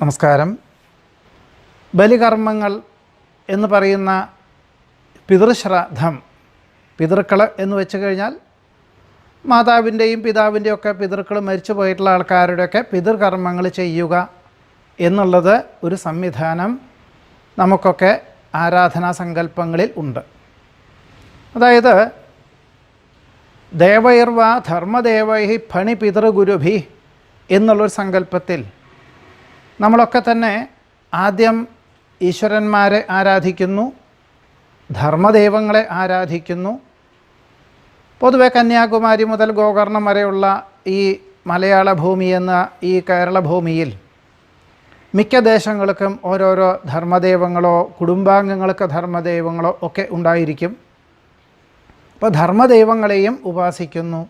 നമസ്കാരം. ബലികർമ്മങ്ങൾ എന്ന് പറയുന്ന പിതൃശ്രാദ്ധം പിതൃക്കൾ എന്ന് വെച്ച് കഴിഞ്ഞാൽ മാതാവിന്റെയും പിതാവിന്റെയും ഒക്കെ പിതൃക്കൾ മരിച്ചു പോയിട്ടുള്ള ആൾക്കാരുടെയൊക്കെ പിതൃകർമ്മങ്ങൾ ചെയ്യുക എന്നുള്ളത് ഒരു സംവിധാനം നമുക്കൊക്കെ ആരാധനാ സങ്കല്പങ്ങളിൽ ഉണ്ട്. അതായത് ദേവൈർവ ധർമ്മദേവൈ ഫണി പിതൃഗുരുഭി എന്നുള്ളൊരു സങ്കല്പത്തിൽ നമ്മളൊക്കെ തന്നെ ആദ്യം ഈശ്വരന്മാരെ ആരാധിക്കുന്നു ധർമ്മദൈവങ്ങളെ ആരാധിക്കുന്നു. പൊതുവെ കന്യാകുമാരി മുതൽ ഗോകർണം വരെയുള്ള ഈ മലയാള ഭൂമി എന്ന ഈ കേരള ഭൂമിയിൽ മിക്ക ദേശങ്ങൾക്കും ഓരോരോ ധർമ്മദൈവങ്ങളോ കുടുംബാംഗങ്ങൾക്ക് ധർമ്മദൈവങ്ങളോ ഒക്കെ ഉണ്ടായിരിക്കും. അപ്പോൾ ധർമ്മദൈവങ്ങളെയും ഉപാസിക്കുന്നു.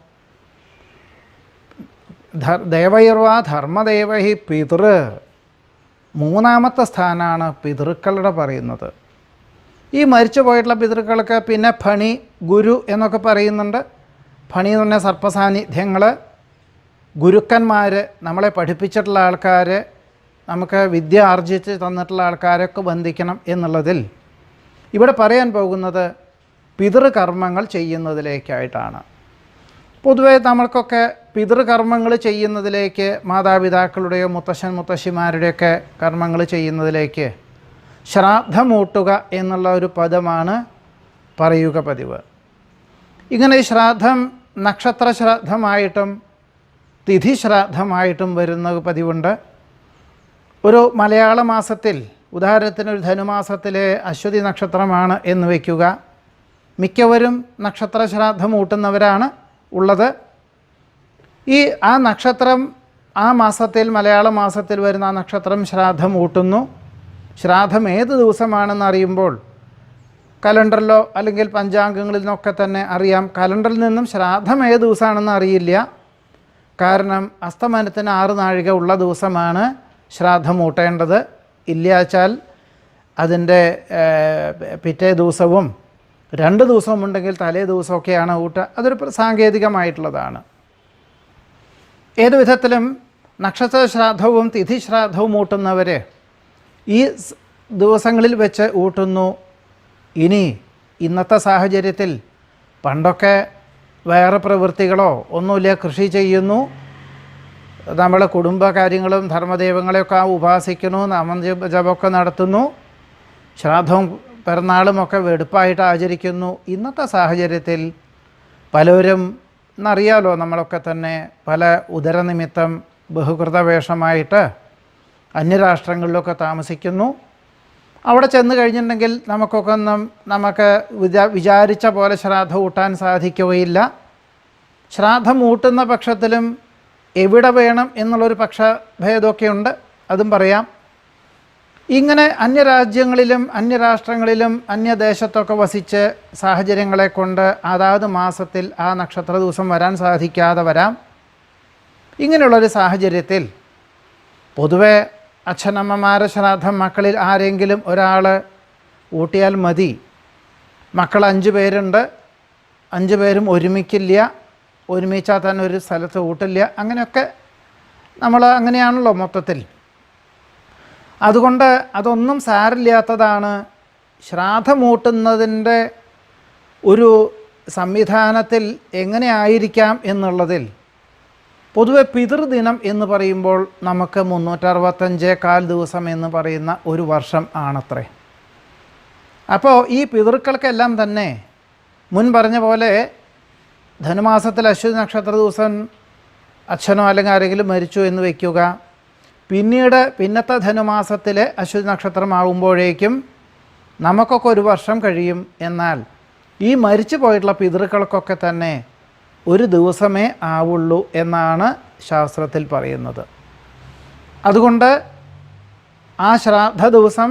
ദേവൈർവ ധർമ്മദേവഹി പിതൃ. മൂന്നാമത്തെ സ്ഥാനമാണ് പിതൃക്കളുടെ പറയുന്നത്. ഈ മരിച്ചു പോയിട്ടുള്ള പിതൃക്കൾക്ക് പിന്നെ ഫണി ഗുരു എന്നൊക്കെ പറയുന്നുണ്ട്. ഫണി എന്ന് പറഞ്ഞാൽ സർപ്പസാന്നിധ്യങ്ങൾ ഗുരുക്കന്മാർ നമ്മളെ പഠിപ്പിച്ചിട്ടുള്ള ആൾക്കാർ നമുക്ക് വിദ്യ ആർജിച്ച് തന്നിട്ടുള്ള ആൾക്കാരൊക്കെ ബന്ധിക്കണം എന്നുള്ളതിൽ ഇവിടെ പറയാൻ പോകുന്നത് പിതൃകർമ്മങ്ങൾ ചെയ്യുന്നതിലേക്കായിട്ടാണ്. പൊതുവേ നമ്മൾക്കൊക്കെ പിതൃകർമ്മങ്ങൾ ചെയ്യുന്നതിലേക്ക് മാതാപിതാക്കളുടെയോ മുത്തശ്ശൻ മുത്തശ്ശിമാരുടെയൊക്കെ കർമ്മങ്ങൾ ചെയ്യുന്നതിലേക്ക് ശ്രാദ്ധമൂട്ടുക എന്നുള്ള ഒരു പദമാണ് പറയുക പതിവ്. ഇങ്ങനെ ശ്രാദ്ധം നക്ഷത്ര ശ്രാദ്ധമായിട്ടും തിഥി ശ്രാദ്ധമായിട്ടും വരുന്ന പതിവുണ്ട്. ഒരു മലയാള മാസത്തിൽ ഉദാഹരണത്തിന് ഒരു ധനുമാസത്തിലെ അശ്വതി നക്ഷത്രമാണ് എന്ന് വയ്ക്കുക മിക്കവരും നക്ഷത്ര ശ്രാദ്ധം ഊട്ടുന്നവരാണ് ഉള്ളത്. ഈ ആ നക്ഷത്രം ആ മാസത്തിൽ മലയാള മാസത്തിൽ വരുന്ന ആ നക്ഷത്രം ശ്രാദ്ധം ഊട്ടുന്നു. ശ്രാദ്ധം ഏത് ദിവസമാണെന്ന് അറിയുമ്പോൾ കലണ്ടറിലോ അല്ലെങ്കിൽ പഞ്ചാംഗങ്ങളിൽ നിന്നൊക്കെ തന്നെ അറിയാം. കലണ്ടറിൽ നിന്നും ശ്രാദ്ധം ഏത് ദിവസമാണെന്ന് അറിയില്ല. കാരണം അസ്തമനത്തിന് ആറ് നാഴിക ഉള്ള ദിവസമാണ് ശ്രാദ്ധം ഊട്ടേണ്ടത്. ഇല്ലാച്ചാൽ അതിന്റെ പിറ്റേ ദിവസവും രണ്ട് ദിവസം ഉണ്ടെങ്കിൽ തലേ ദിവസമൊക്കെയാണ് ഊട്ട്. അതൊരു സാങ്കേതികമായിട്ടുള്ളതാണ്. ഏത് വിധത്തിലും നക്ഷത്ര ശ്രാദ്ധവും തിഥി ശ്രാദ്ധവും ഊട്ടുന്നവർ ഈ ദിവസങ്ങളിൽ വെച്ച് ഊട്ടുന്നു. ഇനി ഇന്നത്തെ സാഹചര്യത്തിൽ പണ്ടൊക്കെ വേറെ പ്രവൃത്തികളോ ഒന്നുമില്ല കൃഷി ചെയ്യുന്നു. നമ്മളെ കുടുംബകാര്യങ്ങളും ധർമ്മദൈവങ്ങളെയൊക്കെ ഉപാസിക്കുന്നു നാമജപമൊക്കെ നടത്തുന്നു. ശ്രാദ്ധവും പിറന്നാളും ഒക്കെ വെടുപ്പായിട്ട് ആചരിക്കുന്നു. ഇന്നത്തെ സാഹചര്യത്തിൽ പലരും എന്നറിയാലോ നമ്മളൊക്കെ തന്നെ പല ഉദരനിമിത്തം ബഹുകൃത വേഷമായിട്ട് അന്യരാഷ്ട്രങ്ങളിലൊക്കെ താമസിക്കുന്നു. അവിടെ ചെന്ന് കഴിഞ്ഞിട്ടുണ്ടെങ്കിൽ നമുക്കൊക്കെ ഒന്നും നമുക്ക് വിചാ വിചാരിച്ച പോലെ ശ്രാദ്ധം ഊട്ടാൻ സാധിക്കുകയില്ല. ശ്രാദ്ധം ഊട്ടുന്ന പക്ഷത്തിലും എവിടെ വേണം എന്നുള്ളൊരു പക്ഷഭേദമൊക്കെ ഉണ്ട് അതും പറയാം. ഇങ്ങനെ അന്യരാജ്യങ്ങളിലും അന്യരാഷ്ട്രങ്ങളിലും അന്യദേശത്തൊക്കെ വസിച്ച് സാഹചര്യങ്ങളെ കൊണ്ട് അതാത് മാസത്തിൽ ആ നക്ഷത്ര ദിവസം വരാൻ സാധിക്കാതെ വരാം. ഇങ്ങനെയുള്ളൊരു സാഹചര്യത്തിൽ പൊതുവെ അച്ഛനമ്മമാരെ ശ്രാദ്ധം മക്കളിൽ ആരെങ്കിലും ഒരാൾ ഊട്ടിയാൽ മതി. മക്കൾ അഞ്ച് പേരുണ്ട്. അഞ്ച് പേരും ഒരുമിക്കില്ല. ഒരുമിച്ചാൽ തന്നെ ഒരു സ്ഥലത്ത് ഊട്ടില്ല. അങ്ങനെയൊക്കെ നമ്മൾ അങ്ങനെയാണല്ലോ മൊത്തത്തിൽ. അതുകൊണ്ട് അതൊന്നും സാരില്ലാത്തതാണ് ശ്രാദ്ധമൂട്ടുന്നതിന്റെ ഒരു സംവിധാനത്തിൽ എങ്ങനെ ആയിരിക്കാം എന്നുള്ളതിൽ. പൊതുവെ പിതൃദിനം എന്ന് പറയുമ്പോൾ നമുക്ക് മുന്നൂറ്ററുപത്തഞ്ച് കാൽ ദിവസം എന്ന് പറയുന്ന ഒരു വർഷം ആണത്രേ. അപ്പോൾ ഈ പിതൃക്കൾക്കെല്ലാം തന്നെ മുൻ പറഞ്ഞ പോലെ ധനുമാസത്തിൽ അശ്വതി നക്ഷത്ര ദിവസം അച്ഛനോ അല്ലെങ്കിൽ ആരെങ്കിലും മരിച്ചു എന്ന് വയ്ക്കുക പിന്നീട് പിന്നത്തെ ധനുമാസത്തിലെ അശ്വതി നക്ഷത്രമാകുമ്പോഴേക്കും നമുക്കൊക്കെ ഒരു വർഷം കഴിയും എന്നാൽ ഈ മരിച്ചു പോയിട്ടുള്ള പിതൃക്കൾക്കൊക്കെ തന്നെ ഒരു ദിവസമേ ആവുള്ളൂ എന്നാണ് ശാസ്ത്രത്തിൽ പറയുന്നത്. അതുകൊണ്ട് ആ ശ്രാദ്ധ ദിവസം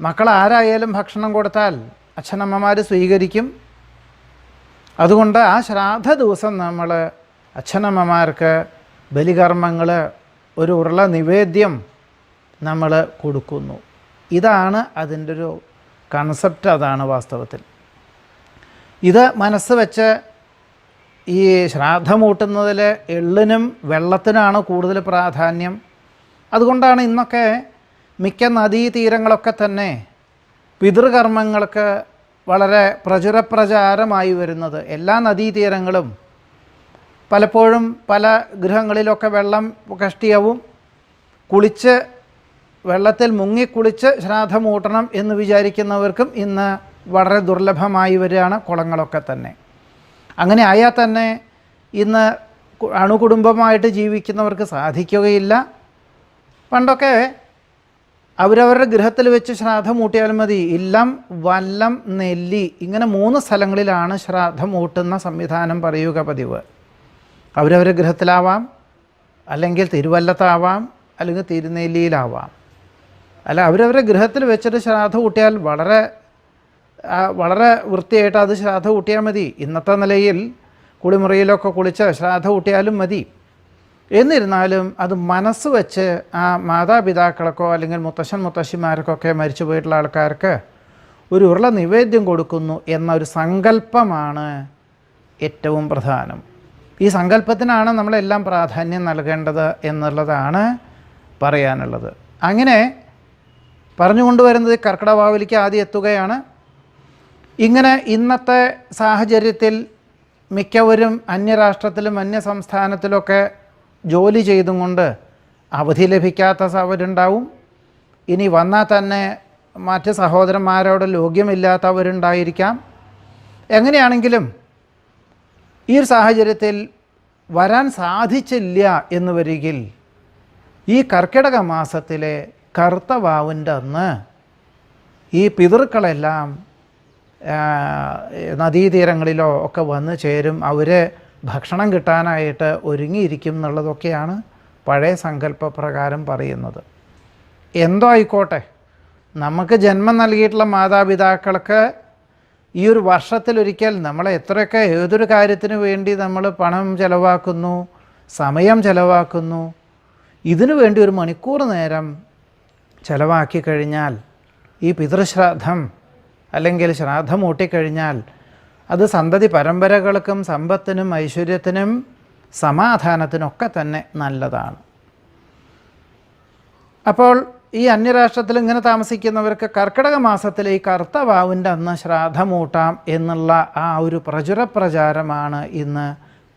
മക്കൾ ആരായാലും ഭക്ഷണം കൊടുത്താൽ അച്ഛനമ്മമാർ സ്വീകരിക്കും. അതുകൊണ്ട് ആ ശ്രാദ്ധ ദിവസം നമ്മൾ അച്ഛനമ്മമാർക്ക് ബലികർമ്മങ്ങൾ ഒരു ഉരുള നിവേദ്യം നമ്മൾ കൊടുക്കുന്നു. ഇതാണ് അതിന്റെ ഒരു കൺസെപ്റ്റ് അതാണ് വാസ്തവത്തിൽ. ഇത് മനസ്സ് വെച്ച് ഈ ശ്രാദ്ധമൂട്ടുന്നതിൽ എള്ളിനും വെള്ളത്തിനാണ് കൂടുതൽ പ്രാധാന്യം. അതുകൊണ്ടാണ് ഇന്നൊക്കെ മിക്ക നദീതീരങ്ങളൊക്കെ തന്നെ പിതൃകർമ്മങ്ങൾക്ക് വളരെ പ്രചുരപ്രചാരമായി വരുന്നത്. എല്ലാ നദീതീരങ്ങളും പലപ്പോഴും പല ഗൃഹങ്ങളിലൊക്കെ വെള്ളം കഷ്ടിയാവും. കുളിച്ച് വെള്ളത്തിൽ മുങ്ങി മുങ്ങിക്കുളിച്ച് ശ്രാദ്ധമൂട്ടണം എന്ന് വിചാരിക്കുന്നവർക്കും ഇന്ന് വളരെ ദുർലഭമായി വരികയാണ് കുളങ്ങളൊക്കെ തന്നെ. അങ്ങനെ ആയാൽ തന്നെ ഇന്ന് അണുകുടുംബമായിട്ട് ജീവിക്കുന്നവർക്ക് സാധിക്കുകയില്ല. പണ്ടൊക്കെ അവരവരുടെ ഗൃഹത്തിൽ വെച്ച് ശ്രാദ്ധം ഊട്ടിയാൽ മതി. ഇല്ലം വല്ലം നെല്ലി ഇങ്ങനെ മൂന്ന് സ്ഥലങ്ങളിലാണ് ശ്രാദ്ധം ഊട്ടുന്ന സംവിധാനം പറയുക പതിവ്. അവരവരുടെ ഗൃഹത്തിലാവാം അല്ലെങ്കിൽ തിരുവല്ലത്താവാം അല്ലെങ്കിൽ തിരുനെല്ലിയിലാവാം. അല്ല അവരവരെ ഗ്രഹത്തിൽ വെച്ചിട്ട് ശ്രാദ്ധ കൂട്ടിയാൽ വളരെ വളരെ വൃത്തിയായിട്ട് അത് ശ്രാദ്ധ കൂട്ടിയാൽ മതി. ഇന്നത്തെ നിലയിൽ കുളിമുറിയിലൊക്കെ കുളിച്ച് ശ്രാദ്ധ കൂട്ടിയാലും മതി. എന്നിരുന്നാലും അത് മനസ്സ് വെച്ച് ആ മാതാപിതാക്കൾക്കോ അല്ലെങ്കിൽ മുത്തശ്ശൻ മുത്തശ്ശിമാർക്കൊക്കെ മരിച്ചു പോയിട്ടുള്ള ആൾക്കാർക്ക് ഒരു ഉരുള നിവേദ്യം കൊടുക്കുന്നു എന്നൊരു സങ്കല്പമാണ് ഏറ്റവും പ്രധാനം. ഈ സങ്കല്പത്തിനാണ് നമ്മളെല്ലാം പ്രാധാന്യം നൽകേണ്ടത് എന്നുള്ളതാണ് പറയാനുള്ളത്. അങ്ങനെ പറഞ്ഞുകൊണ്ടുവരുന്നത് കർക്കിടവാവലിക്ക് ആദ്യം എത്തുകയാണ്. ഇങ്ങനെ ഇന്നത്തെ സാഹചര്യത്തിൽ മിക്കവരും അന്യരാഷ്ട്രത്തിലും അന്യ സംസ്ഥാനത്തിലൊക്കെ ജോലി ചെയ്തും കൊണ്ട് അവധി ലഭിക്കാത്ത അവരുണ്ടാവും. ഇനി വന്നാൽ തന്നെ മറ്റ് സഹോദരന്മാരോട് ലോഗ്യമില്ലാത്തവരുണ്ടായിരിക്കാം. എങ്ങനെയാണെങ്കിലും ഈ ഒരു സാഹചര്യത്തിൽ വരാൻ സാധിച്ചില്ല എന്ന് വരികിൽ ഈ കർക്കിടക മാസത്തിലെ കറുത്ത വാവിന്റെ അന്ന് ഈ പിതൃക്കളെല്ലാം നദീതീരങ്ങളിലോ ഒക്കെ വന്ന് ചേരും. അവർ ഭക്ഷണം കിട്ടാനായിട്ട് ഒരുങ്ങിയിരിക്കും എന്നുള്ളതൊക്കെയാണ് പഴയ സങ്കല്പപ്രകാരം പറയുന്നത്. എന്തോ ആയിക്കോട്ടെ. നമുക്ക് ജന്മം നൽകിയിട്ടുള്ള മാതാപിതാക്കൾക്ക് ഈ ഒരു വർഷത്തിലൊരിക്കൽ നമ്മൾ എത്രയൊക്കെ ഏതൊരു കാര്യത്തിന് വേണ്ടി നമ്മൾ പണം ചിലവാക്കുന്നു സമയം ചിലവാക്കുന്നു ഇതിനു വേണ്ടി ഒരു മണിക്കൂർ നേരം ചിലവാക്കി കഴിഞ്ഞാൽ ഈ പിതൃശ്രാദ്ധം അല്ലെങ്കിൽ ശ്രാദ്ധം ഊട്ടിക്കഴിഞ്ഞാൽ അത് സന്തതി പരമ്പരകൾക്കും സമ്പത്തിനും ഐശ്വര്യത്തിനും സമാധാനത്തിനൊക്കെ തന്നെ നല്ലതാണ്. അപ്പോൾ ഈ അന്യരാഷ്ട്രത്തിൽ ഇങ്ങനെ താമസിക്കുന്നവർക്ക് കർക്കിടക മാസത്തിലെ ഈ കറുത്ത വാവിന്റെ അന്ന് ശ്രാദ്ധമൂട്ടാം എന്നുള്ള ആ ഒരു പ്രചുരപ്രചാരമാണ് ഇന്ന്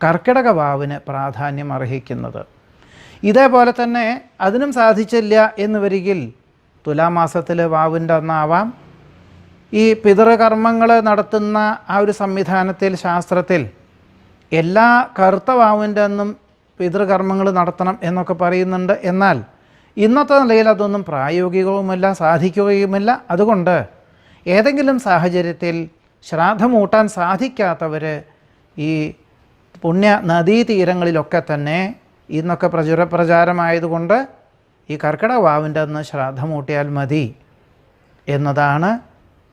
കർക്കിടക വാവിന് പ്രാധാന്യം അർഹിക്കുന്നത് ഇതേപോലെ തന്നെ അതിനും സാധിച്ചില്ല എന്ന് വരികിൽ തുലാമാസത്തിൽ വാവിന്റെ അന്നാവാം ഈ പിതൃകർമ്മങ്ങൾ നടത്തുന്ന ആ ഒരു സംവിധാനത്തിൽ ശാസ്ത്രത്തിൽ എല്ലാ കറുത്ത വാവിന്റെ അന്നും പിതൃകർമ്മങ്ങൾ നടത്തണം എന്നൊക്കെ പറയുന്നുണ്ട്. എന്നാൽ ഇന്നത്തെ നിലയിൽ അതൊന്നും പ്രായോഗികവുമല്ല സാധിക്കുകയുമില്ല. അതുകൊണ്ട് ഏതെങ്കിലും സാഹചര്യത്തിൽ ശ്രാദ്ധമൂട്ടാൻ സാധിക്കാത്തവർ ഈ പുണ്യ നദീതീരങ്ങളിലൊക്കെ തന്നെ ഇന്നൊക്കെ പ്രചുര പ്രചാരമായതുകൊണ്ട് ഈ കർക്കിട വാവിന്റെ അന്ന് ശ്രാദ്ധമൂട്ടിയാൽ മതി എന്നതാണ്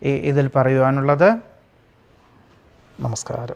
ഇതിൽ പറയുവാനുള്ളത്. നമസ്കാരം.